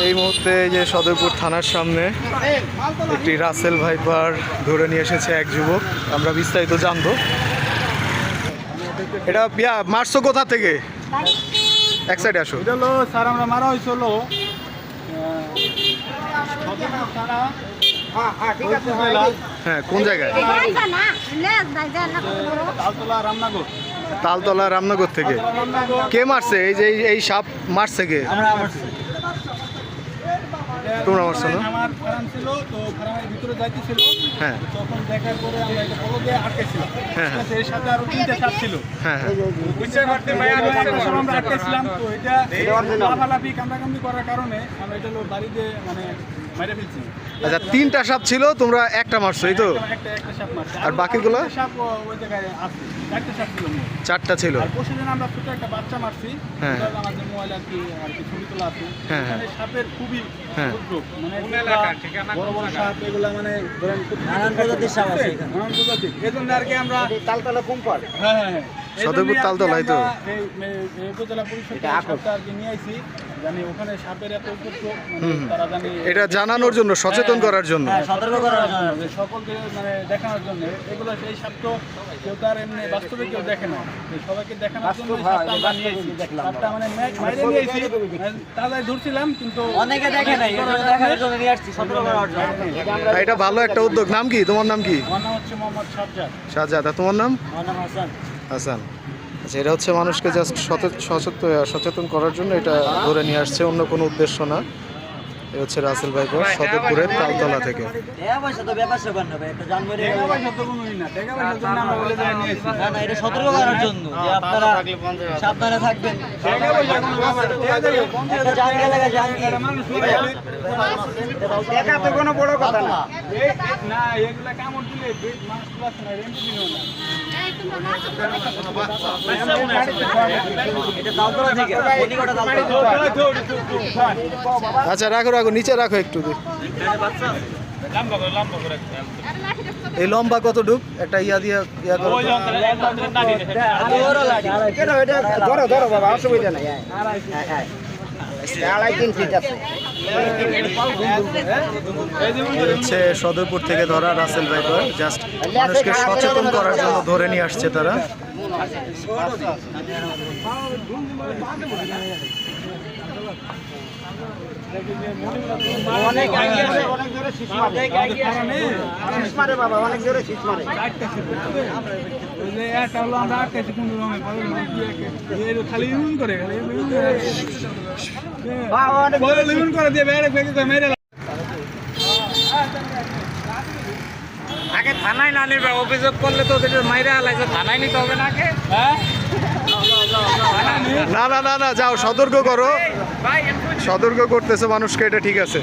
এই মুহূর্তে যে সদরপুর থানার সামনে একটি রাসেল ভাইপার ধরে নিয়ে এসেছে এক যুবক। আমরা বিস্তারিত জানব। এটা বিয়া মারছো কোথা থেকে? এক সাইডে আসো। এটা হলো স্যার আমরা মারা হয়েছিল হ্যাঁ কোন জায়গায়? তালতলা রামনগর। তালতলা রামনগর থেকে। কে মারছে? এই যে এই- এই সাপ মারছে কে? তোমরা? আমার ফার্ম ছিল তো ফার্মের ভিতরে যাইতেছিল হ্যাঁ। তখন দেখার পরে আমরা এটা ফলো দিয়ে আটকেছিলাম হ্যাঁ, হ্যাঁ। এর সাথে আরও তিনটা সাপ ছিল। হ্যাঁ হ্যাঁ। আমরা আটকেছিলাম তো এটা লাফালাফি কামড়াকামড়ি করার কারণে আমরা এটা বাড়িতে মানে আচ্ছা তিনটা সাপ ছিল তোমরা একটা মারছো এই তো? একটা একটা সাপ আর বাকিগুলো? চারটা ছিল। তালতলা হ্যাঁ হ্যাঁ হ্যাঁ। সদরপুর তালতলায় তো? উপজেলা পরিষদ নিয়ে আইছি। জানি ওখানে সাপের এত উপদ্রব মানে হুম, হুম। তারা জানি এটা জানানোর জন্য সচেতন করার জন্য। হ্যাঁ সতর্ক করার জন্য যে সকলকে মানে দেখানোর জন্য। এগুলো সেই সাপ তো কেউ তার এমনি বাস্তবে কেউ দেখে না। তো সবাইকে দেখানোর জন্য এই সাপটা আমরা নিয়েছি। সাপটা মানে মে- মাইরে নিয়েছি। তাহলে ধরছিলাম কিন্তু অনেকে দেখে নাই এগুলো দেখার জন্য নিয়ে আসছি সতর্ক করার জন্য। আর এটা ভালো একটা উদ্যোগ। নাম কি? তোমার নাম কি? আমার নাম হচ্ছে মোহাম্মদ সাজ্জাদ। সাজাদ তোমার নাম? আমার নাম হাসান। হাসান। আচ্ছা এটা হচ্ছে মানুষকে জাস্ট সচেতন করার জন্য এটা ধরে নিয়ে আসছে, অন্য কোনো উদ্দেশ্য না। এ হচ্ছে রাসেল সদরপুরের তালতলা থেকে সাবধানে থাকবেন কোনো বড় কথা না না এগুলা কামড় দিলে মানুষ না আচ্ছা রাখো রাখো, নিচে রাখো একটু এই লম্বা কত ডুব? একটা ইয়া দিয়া, ইয়া করো। সদরপুর থেকে ধরা রাসেল ভাইপার জাস্ট মানুষকে সচেতন করার জন্য ধরে নিয়ে আসছে তারা। অনেক আগে আছে, অনেক জোরে শীষ মারে। শীষ মারে বাবা অনেক জোরে শীষ মারে একটা হলো আমরা আটকাইছি কোন রঙে পাগল মানুষ দিয়ে একে- এই খালি ইউন করে খালি ইউন করে বলে ইউন করে দিয়ে বেড়ে ফেঁকে মেরে আগে থানায় না নেবে অভিযোগ করলে তো ওদের মাইরা লাগছে থানায় নিতে হবে না আগে। হ্যাঁ? না না না না যাও সতর্ক করো। সতর্ক করতেছে মানুষকে এটা ঠিক আছে।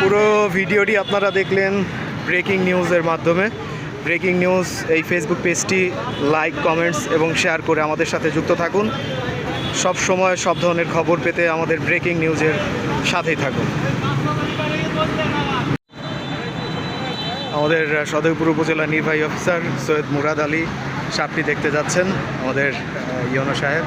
পুরো ভিডিওটি আপনারা দেখলেন ব্রেকিং নিউজের মাধ্যমে। ব্রেকিং নিউজ এই ফেসবুক পেজটি লাইক কমেন্টস এবং শেয়ার করে আমাদের সাথে যুক্ত থাকুন। সব সময় সব ধরনের খবর পেতে আমাদের ব্রেকিং নিউজের সাথেই থাকুন। আমাদের সদয়পুর উপজেলা নির্বাহী অফিসার সৈয়দ মুরাদ আলী সাপটি দেখতে যাচ্ছেন, আমাদের ইয়নো সাহেব।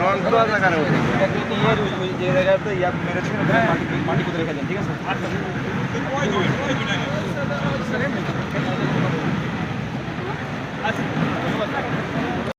রং তো আছে কেন যে জায়গাতে ইয়া মেরেছেন মাটি কোথায় রেখে দেন ঠিক আছে